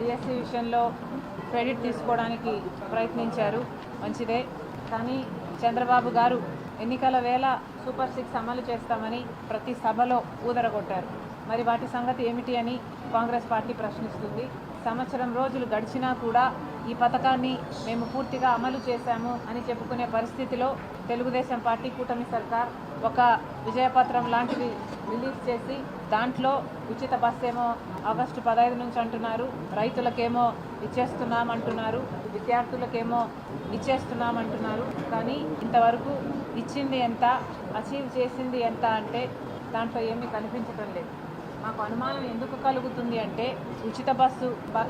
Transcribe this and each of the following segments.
DSC విషయంలో credit తీసుకోవడానికి ప్రయత్నించారు. మంచిదే. కానీ చంద్రబాబు గారు ఎన్నికల వేళ సూపర్ సిక్స్ అమలు చేస్తామని ప్రతి సభలో ఊదరగొట్టారు. మరి వాటి సంగతి ఏమిటి అని కాంగ్రెస్ పార్టీ ప్రశ్నిస్తుంది. సంవత్సరం రోజులు గడిచినా కూడా ఈ పథకాన్ని మేము పూర్తిగా అమలు చేశాము అని చెప్పుకునే పరిస్థితిలో తెలుగుదేశం పార్టీ కూటమి సర్కార్ ఒక విజయపత్రం లాంటిది రిలీజ్ చేసి దాంట్లో ఉచిత బస్సు ఏమో ఆగస్టు పదహైదు నుంచి అంటున్నారు. రైతులకేమో ఇచ్చేస్తున్నామంటున్నారు. విద్యార్థులకేమో ఇచ్చేస్తున్నామంటున్నారు. కానీ ఇంతవరకు ఇచ్చింది ఎంత అచీవ్ చేసింది ఎంత అంటే దాంట్లో ఏమీ కనిపించడం లేదు. మాకు అనుమానం ఎందుకు కలుగుతుంది అంటే ఉచిత బస్సు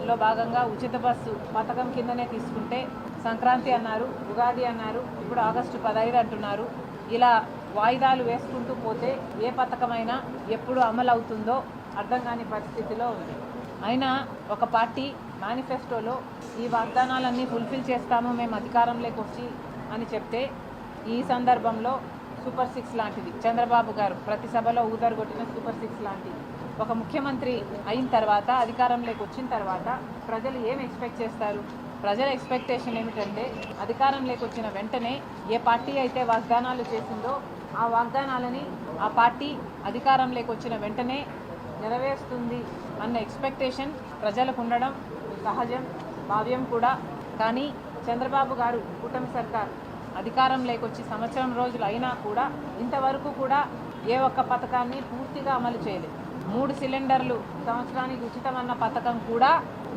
లో భాగంగా ఉచిత బస్సు పథకం కిందనే తీసుకుంటే సంక్రాంతి అన్నారు ఉగాది అన్నారు ఇప్పుడు ఆగస్టు పదహైదు అంటున్నారు. ఇలా వాయిదాలు వేసుకుంటూ పోతే ఏ పథకమైనా ఎప్పుడు అమలు అవుతుందో అర్థం కాని పరిస్థితిలో ఉంది. అయినా ఒక పార్టీ మేనిఫెస్టోలో ఈ వాగ్దానాలన్నీ ఫుల్ఫిల్ చేస్తాము మేము అధికారంలోకి వచ్చి అని చెప్తే ఈ సందర్భంలో సూపర్ సిక్స్ లాంటిది. చంద్రబాబు గారు ప్రతి సభలో ఊదరగొట్టిన సూపర్ సిక్స్ లాంటిది. ఒక ముఖ్యమంత్రి అయిన తర్వాత అధికారంలోకి వచ్చిన తర్వాత ప్రజలు ఏం ఎక్స్పెక్ట్ చేస్తారు? ప్రజల ఎక్స్పెక్టేషన్ ఏమిటంటే అధికారంలోకి వచ్చిన వెంటనే ఏ పార్టీ అయితే వాగ్దానాలు చేసిందో ఆ వాగ్దానాలని ఆ పార్టీ అధికారంలోకి వచ్చిన వెంటనే నెరవేరుస్తుంది అన్న ఎక్స్పెక్టేషన్ ప్రజలకు ఉండడం సహజం భావ్యం కూడా. కానీ చంద్రబాబు గారు కూటమి సర్కార్ అధికారం లేకొచ్చి సంవత్సరం రోజులు అయినా కూడా ఇంతవరకు కూడా ఏ ఒక్క పథకాన్ని పూర్తిగా అమలు చేయలేదు. మూడు సిలిండర్లు సంవత్సరానికి ఉచితమన్న పథకం కూడా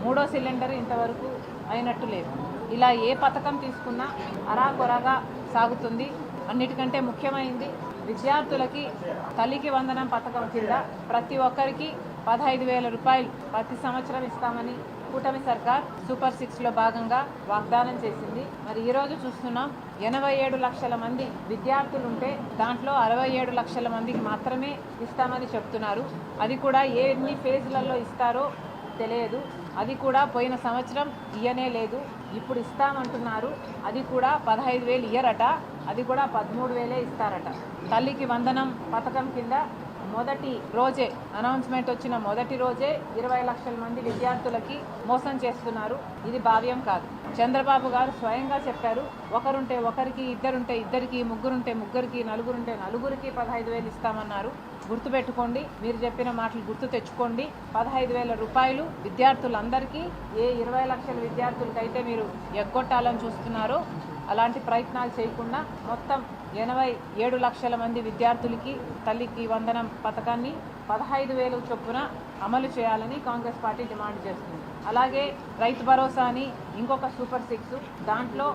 మూడో సిలిండర్ ఇంతవరకు అయినట్టు లేదు. ఇలా ఏ పథకం తీసుకున్నా అరాకొరగా సాగుతుంది. అన్నిటికంటే ముఖ్యమైనది విద్యార్థులకి తల్లికి వందనం పథకం కింద ప్రతి ఒక్కరికి పదహైదు వేల రూపాయలు ప్రతి సంవత్సరం ఇస్తామని కూటమి సర్కార్ సూపర్ సిక్స్లో భాగంగా వాగ్దానం చేసింది. మరి ఈరోజు చూస్తున్నాం ఎనభై ఏడు లక్షల మంది విద్యార్థులు ఉంటే దాంట్లో అరవై ఏడు లక్షల మందికి మాత్రమే ఇస్తామని చెప్తున్నారు. అది కూడా ఎన్ని ఫేజ్లలో ఇస్తారో తెలియదు. అది కూడా పోయిన సంవత్సరం ఇయ్యనే లేదు. ఇప్పుడు ఇస్తామంటున్నారు. అది కూడా పదహైదు వేలు ఇయ్యరట. అది కూడా పదమూడు వేలే ఇస్తారట. తల్లికి వందనం పథకం కింద మొదటి రోజే అనౌన్స్మెంట్ వచ్చిన మొదటి రోజే ఇరవై లక్షల మంది విద్యార్థులకి మోసం చేస్తున్నారు. ఇది భావ్యం కాదు. చంద్రబాబు గారు స్వయంగా చెప్పారు ఒకరుంటే ఒకరికి ఇద్దరుంటే ఇద్దరికి ముగ్గురుంటే ముగ్గురికి నలుగురుంటే నలుగురికి పదహైదు వేలు ఇస్తామన్నారు. గుర్తుపెట్టుకోండి మీరు చెప్పిన మాటలు గుర్తు తెచ్చుకోండి. పదహైదు వేల రూపాయలు విద్యార్థులందరికీ ఏ ఇరవై లక్షల విద్యార్థులకైతే మీరు ఎగ్గొట్టాలని చూస్తున్నారో అలాంటి ప్రయత్నాలు చేయకుండా మొత్తం ఎనభై ఏడు లక్షల మంది విద్యార్థులకి తల్లికి వందనం పథకాన్ని పదహైదు వేలు చొప్పున అమలు చేయాలని కాంగ్రెస్ పార్టీ డిమాండ్ చేస్తుంది. అలాగే రైతు భరోసా అని ఇంకొక సూపర్ సిక్స్ దాంట్లో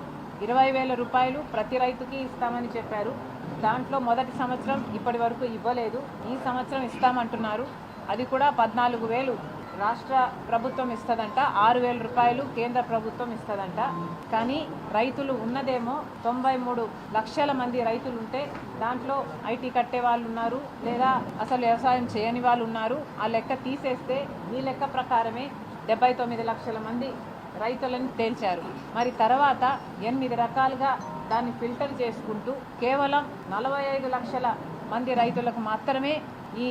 ఇరవై వేల రూపాయలు ప్రతి రైతుకి ఇస్తామని చెప్పారు. దాంట్లో మొదటి సంవత్సరం ఇప్పటి వరకు ఇవ్వలేదు. ఈ సంవత్సరం ఇస్తామంటున్నారు. అది కూడా పద్నాలుగు వేలు రాష్ట్ర ప్రభుత్వం ఇస్తుందంట. ఆరు వేల రూపాయలు కేంద్ర ప్రభుత్వం ఇస్తుందంట. కానీ రైతులు ఉన్నదేమో తొంభై మూడు లక్షల మంది రైతులు ఉంటే దాంట్లో ఐటీ కట్టే వాళ్ళు ఉన్నారు లేదా అసలు వ్యవసాయం చేయని వాళ్ళు ఉన్నారు ఆ లెక్క తీసేస్తే ఈ లెక్క ప్రకారమే డెబ్బై తొమ్మిది లక్షల మంది రైతులను తేల్చారు. మరి తర్వాత ఎనిమిది రకాలుగా దాన్ని ఫిల్టర్ చేసుకుంటూ కేవలం నలభై ఐదు లక్షల మంది రైతులకు మాత్రమే ఈ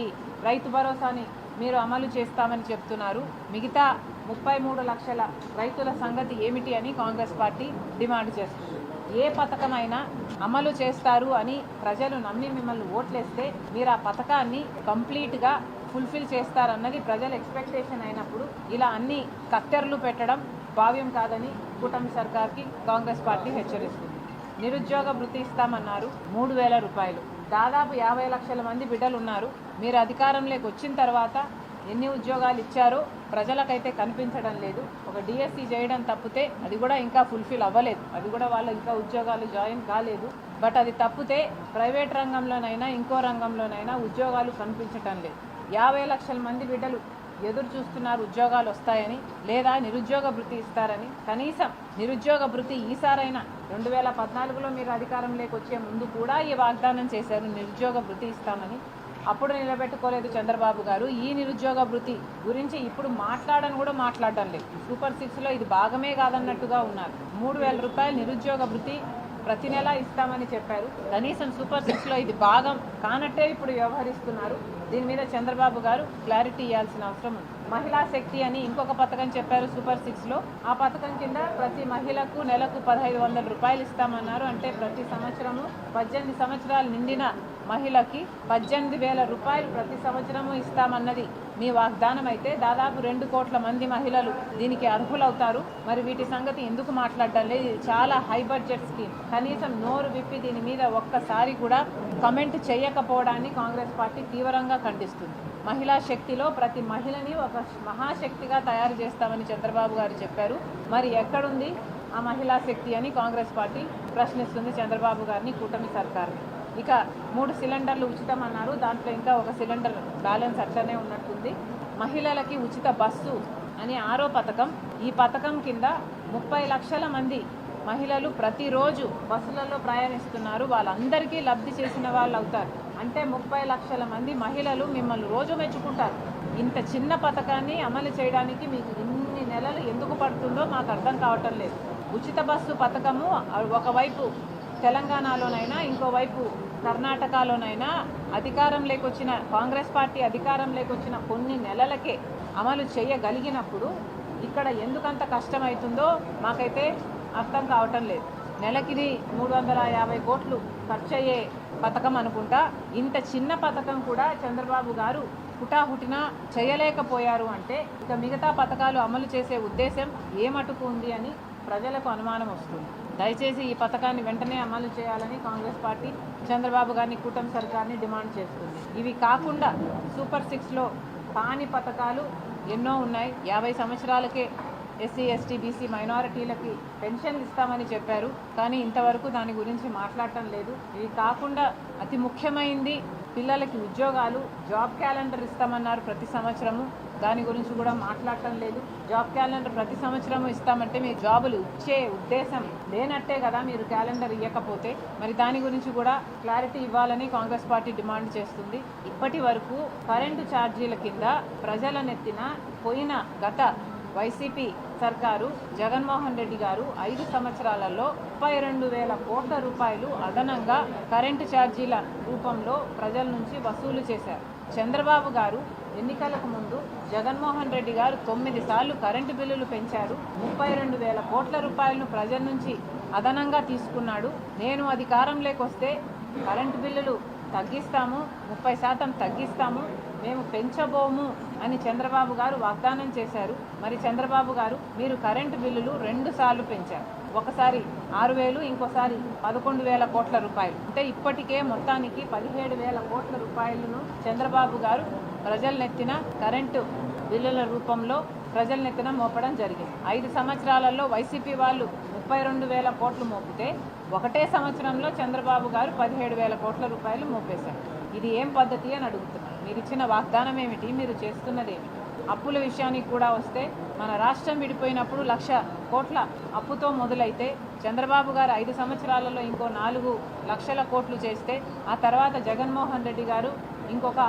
రైతు భరోసాని మీరు అమలు చేస్తామని చెప్తున్నారు. మిగతా ముప్పై మూడు లక్షల రైతుల సంగతి ఏమిటి అని కాంగ్రెస్ పార్టీ డిమాండ్ చేస్తుంది. ఏ పథకమైనా అమలు చేస్తారు అని ప్రజలు నమ్మి మిమ్మల్ని ఓట్లేస్తే మీరు ఆ పథకాన్ని కంప్లీట్గా ఫుల్ఫిల్ చేస్తారన్నది ప్రజల ఎక్స్పెక్టేషన్ అయినప్పుడు ఇలా అన్ని కత్తెరలు పెట్టడం భావ్యం కాదని కూటమి సర్కార్కి కాంగ్రెస్ పార్టీ హెచ్చరిస్తుంది. నిరుద్యోగ వృత్తి ఇస్తామన్నారు. మూడు వేల రూపాయలు. దాదాపు యాభై లక్షల మంది బిడ్డలు ఉన్నారు మీరు అధికారంలోకి వచ్చిన తర్వాత ఎన్ని ఉద్యోగాలు ఇచ్చారో ప్రజలకైతే కనిపించడం లేదు. ఒక డిఎస్సి చేయడం తప్పితే అది కూడా ఇంకా ఫుల్ఫిల్ అవ్వలేదు. అది కూడా వాళ్ళు ఇంకా ఉద్యోగాలు జాయిన్ కాలేదు. బట్ అది తప్పితే ప్రైవేట్ రంగంలోనైనా ఇంకో రంగంలోనైనా ఉద్యోగాలు కనిపించటం లేదు. యాభై లక్షల మంది బిడ్డలు ఎదురు చూస్తున్నారు ఉద్యోగాలు వస్తాయని లేదా నిరుద్యోగ భృతి ఇస్తారని. కనీసం నిరుద్యోగ భృతి ఈసారైనా రెండు వేల పద్నాలుగులో మీరు అధికారంలోకి వచ్చే ముందు కూడా ఈ వాగ్దానం చేశారు నిరుద్యోగ భృతి ఇస్తామని. అప్పుడు నిలబెట్టుకోలేదు చంద్రబాబు గారు. ఈ నిరుద్యోగ భృతి గురించి ఇప్పుడు మాట్లాడని కూడా మాట్లాడడం లేదు. సూపర్ సిక్స్లో ఇది భాగమే కాదన్నట్టుగా ఉన్నారు. మూడు వేల రూపాయలు నిరుద్యోగ భృతి ప్రతి నెల ఇస్తామని చెప్పారు. కనీసం సూపర్ సిక్స్లో ఇది భాగం కానట్టే ఇప్పుడు వ్యవహరిస్తున్నారు. దీని మీద చంద్రబాబు గారు క్లారిటీ ఇవ్వాల్సిన అవసరం ఉంది. మహిళా శక్తి అని ఇంకొక పథకం చెప్పారు సూపర్ సిక్స్లో. ఆ పథకం కింద ప్రతి మహిళకు నెలకు పదహైదు వందల రూపాయలు ఇస్తామన్నారు. అంటే ప్రతి సంవత్సరము పద్దెనిమిది సంవత్సరాలు నిండిన మహిళకి పద్దెనిమిది వేల రూపాయలు ప్రతి సంవత్సరము ఇస్తామన్నది. మీ వాగ్దానం అయితే దాదాపు రెండు కోట్ల మంది మహిళలు దీనికి అర్హులవుతారు. మరి వీటి సంగతి ఎందుకు మాట్లాడడం లేదు? చాలా హై బడ్జెట్ స్కీమ్. కనీసం నోరు విప్పి దీని మీద ఒక్కసారి కూడా కమెంట్ చేయకపోవడాన్ని కాంగ్రెస్ పార్టీ తీవ్రంగా ఖండిస్తుంది. మహిళా శక్తిలో ప్రతి మహిళని ఒక మహాశక్తిగా తయారు చేస్తామని చంద్రబాబు గారు చెప్పారు. మరి ఎక్కడుంది ఆ మహిళా శక్తి అని కాంగ్రెస్ పార్టీ ప్రశ్నిస్తుంది చంద్రబాబు గారిని కూటమి సర్కార్ని. ఇక మూడు సిలిండర్లు ఉచితం అన్నారు దాంట్లో ఇంకా ఒక సిలిండర్ బ్యాలెన్స్ అట్లనే ఉన్నట్టుంది. మహిళలకి ఉచిత బస్సు అని ఆరో పథకం. ఈ పథకం కింద ముప్పై లక్షల మంది మహిళలు ప్రతిరోజు బస్సులలో ప్రయాణిస్తున్నారు. వాళ్ళందరికీ లబ్ధి చేసిన వాళ్ళు అవుతారు. అంటే ముప్పై లక్షల మంది మహిళలు మిమ్మల్ని రోజు మెచ్చుకుంటారు. ఇంత చిన్న పథకాన్ని అమలు చేయడానికి మీకు ఇన్ని నెలలు ఎందుకు పడుతుందో మాకు అర్థం కావటం లేదు. ఉచిత బస్సు పథకము ఒకవైపు తెలంగాణలోనైనా ఇంకోవైపు కర్ణాటకలోనైనా అధికారం లేకొచ్చిన కాంగ్రెస్ పార్టీ అధికారం లేకొచ్చిన కొన్ని నెలలకే అమలు చేయగలిగినప్పుడు ఇక్కడ ఎందుకంత కష్టమవుతుందో మాకైతే అర్థం కావటం లేదు. నెలకిది మూడు వందల యాభై కోట్లు ఖర్చు అయ్యే పథకం అనుకుంటా. ఇంత చిన్న పథకం కూడా చంద్రబాబు గారు హుటాహుటిన చేయలేకపోయారు అంటే ఇక మిగతా పథకాలు అమలు చేసే ఉద్దేశం ఏ మటుకు ఉంది అని ప్రజలకు అనుమానం వస్తుంది. దయచేసి ఈ పథకాన్ని వెంటనే అమలు చేయాలని కాంగ్రెస్ పార్టీ చంద్రబాబు గారిని కూటమి సర్కార్ని డిమాండ్ చేస్తుంది. ఇవి కాకుండా సూపర్ సిక్స్లో పాని పథకాలు ఎన్నో ఉన్నాయి. యాభై సంవత్సరాలకే ఎస్సీ ఎస్టీ బీసీ మైనారిటీలకి పెన్షన్లు ఇస్తామని చెప్పారు. కానీ ఇంతవరకు దాని గురించి మాట్లాడటం లేదు. ఇది కాకుండా అతి ముఖ్యమైనది పిల్లలకి ఉద్యోగాలు జాబ్ క్యాలెండర్ ఇస్తామన్నారు ప్రతి సంవత్సరము. దాని గురించి కూడా మాట్లాడటం లేదు. జాబ్ క్యాలెండర్ ప్రతి సంవత్సరం ఇస్తామంటే మీ జాబులు ఇచ్చే ఉద్దేశం లేనట్టే కదా మీరు క్యాలెండర్ ఇవ్వకపోతే మరి దాని గురించి కూడా క్లారిటీ ఇవ్వాలని కాంగ్రెస్ పార్టీ డిమాండ్ చేస్తుంది. ఇప్పటి వరకు కరెంటు ఛార్జీల కింద ప్రజల నెత్తిన పోయిన గత వైసీపీ సర్కారు జగన్మోహన్ రెడ్డి గారు ఐదు సంవత్సరాలలో ముప్పై రెండు వేల కోట్ల రూపాయలు అదనంగా కరెంటు ఛార్జీల రూపంలో ప్రజల నుంచి వసూలు చేశారు. చంద్రబాబు గారు ఎన్నికలకు ముందు జగన్మోహన్ రెడ్డి గారు తొమ్మిది సార్లు కరెంటు బిల్లులు పెంచారు. ముప్పై రెండు వేల కోట్ల రూపాయలను ప్రజల నుంచి అదనంగా తీసుకున్నాడు. నేను అధికారంలోకి వస్తే కరెంటు బిల్లులు తగ్గిస్తాము ముప్పై శాతం తగ్గిస్తాము మేము పెంచబోము అని చంద్రబాబు గారు వాగ్దానం చేశారు. మరి చంద్రబాబు గారు మీరు కరెంటు బిల్లులు రెండు సార్లు పెంచారు. ఒకసారి ఆరు వేలు ఇంకోసారి పదకొండు వేల కోట్ల రూపాయలు. అంటే ఇప్పటికే మొత్తానికి పదిహేడు వేల కోట్ల రూపాయలను చంద్రబాబు గారు ప్రజలనెత్తిన కరెంటు బిల్లుల రూపంలో ప్రజలనెత్తిన మోపడం జరిగింది. ఐదు సంవత్సరాలలో వైసీపీ వాళ్ళు ముప్పై రెండు వేల కోట్లు మోపితే ఒకటే సంవత్సరంలో చంద్రబాబు గారు పదిహేడు వేల కోట్ల రూపాయలు మోపేశారు. ఇది ఏం పద్ధతి అని అడుగుతున్నారు. మీరు ఇచ్చిన వాగ్దానం ఏమిటి? మీరు చేస్తున్నది ఏమిటి? అప్పుల విషయానికి కూడా వస్తే మన రాష్ట్రం విడిపోయినప్పుడు లక్ష కోట్ల అప్పుతో మొదలైతే చంద్రబాబు గారు ఐదు సంవత్సరాలలో ఇంకో నాలుగు లక్షల కోట్లు చేస్తే ఆ తర్వాత జగన్మోహన్ రెడ్డి గారు ఇంకొక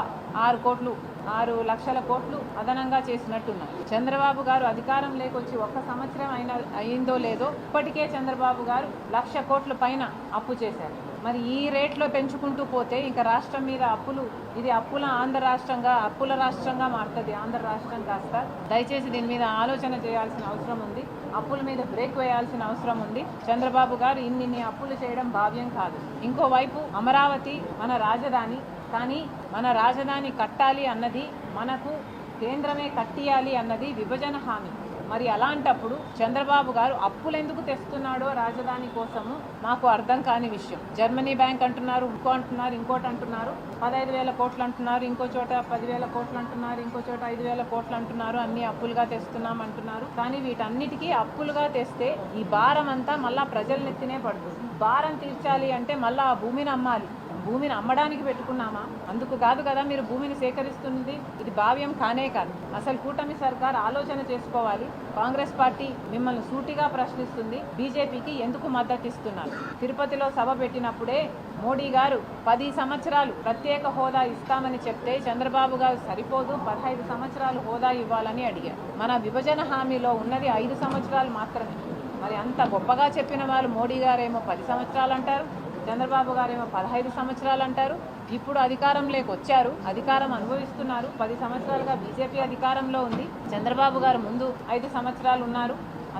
ఆరు కోట్లు ఆరు లక్షల కోట్లు అదనంగా చేసినట్టున్నారు. చంద్రబాబు గారు అధికారం లేకొచ్చి ఒక్క సంవత్సరం అయిన అయిందో లేదో ఇప్పటికే చంద్రబాబు గారు లక్ష కోట్ల పైన అప్పు చేశారు. మరి ఈ రేట్లో పెంచుకుంటూ పోతే ఇంకా రాష్ట్రం మీద అప్పులు ఇది అప్పుల ఆంధ్ర రాష్ట్రంగా అప్పుల రాష్ట్రంగా మారుతుంది ఆంధ్ర రాష్ట్రం కాస్త. దయచేసి దీని మీద ఆలోచన చేయాల్సిన అవసరం ఉంది. అప్పుల మీద బ్రేక్ వేయాల్సిన అవసరం ఉంది. చంద్రబాబు గారు ఇన్ని అప్పులు చేయడం భావ్యం కాదు. ఇంకోవైపు అమరావతి మన రాజధాని కానీ మన రాజధాని కట్టాలి అన్నది మనకు కేంద్రమే కట్టియాలి అన్నది విభజన హామీ. మరి అలాంటప్పుడు చంద్రబాబు గారు అప్పులు ఎందుకు తెస్తున్నాడో రాజధాని కోసము మాకు అర్థం కాని విషయం. జర్మనీ బ్యాంక్ అంటున్నారు ఇంకో అంటున్నారు ఇంకోటి అంటున్నారు. పదహైదు వేల కోట్లు అంటున్నారు ఇంకో చోట పదివేల కోట్లు అంటున్నారు ఇంకో చోట ఐదు వేల కోట్లు అంటున్నారు అన్ని అప్పులుగా తెస్తున్నాం అంటున్నారు. కానీ వీటన్నిటికీ అప్పులుగా తెస్తే ఈ భారం అంతా మళ్ళా ప్రజల నెత్తినే పడుతుంది. భారం తీర్చాలి అంటే మళ్ళా ఆ భూమిని అమ్మాలి. భూమిని అమ్మడానికి పెట్టుకున్నామా? అందుకు కాదు కదా మీరు భూమిని సేకరిస్తుంది. ఇది భావ్యం కానే కాదు. అసలు కూటమి సర్కార్ ఆలోచన చేసుకోవాలి. కాంగ్రెస్ పార్టీ మిమ్మల్ని సూటిగా ప్రశ్నిస్తుంది. బీజేపీకి ఎందుకు మద్దతు ఇస్తున్నారు తిరుపతిలో సభ పెట్టినప్పుడే మోడీ గారు పది సంవత్సరాలు ప్రత్యేక హోదా ఇస్తామని చెప్తే చంద్రబాబు గారు సరిపోదు. పదహైదు సంవత్సరాలు హోదా ఇవ్వాలని అడిగారు. మన విభజన హామీలో ఉన్నది ఐదు సంవత్సరాలు మాత్రమే. మరి అంత గొప్పగా చెప్పిన వాళ్ళు మోడీ గారేమో పది సంవత్సరాలు అంటారు? చంద్రబాబు గారేమో పదహైదు సంవత్సరాలు అంటారు. ఇప్పుడు అధికారంలోకి వచ్చారు. అధికారం అనుభవిస్తున్నారు. పది సంవత్సరాలుగా బీజేపీ అధికారంలో ఉంది. చంద్రబాబు గారు ముందు ఐదు సంవత్సరాలు ఉన్నారు.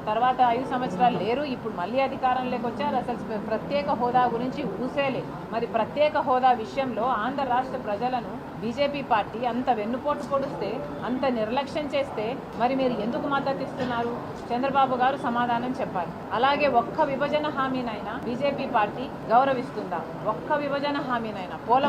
తర్వాత ఐదు సంవత్సరాలు లేరు. ఇప్పుడు మళ్ళీ అధికారంలోకి వచ్చారు. అసలు ప్రత్యేక హోదా గురించి ఊసేలే మరి ప్రత్యేక హోదా విషయంలో ఆంధ్ర రాష్ట్ర ప్రజలను బీజేపీ పార్టీ అంత వెన్నుపోటు పొడిస్తే అంత నిర్లక్ష్యం చేస్తే మరి మీరు ఎందుకు మద్దతు ఇస్తున్నారు? చంద్రబాబు గారు సమాధానం చెప్పాలి. అలాగే ఒక్క విభజన హామీనైనా బీజేపీ పార్టీ గౌరవిస్తుందా? ఒక్క విభజన హామీనైనా పోల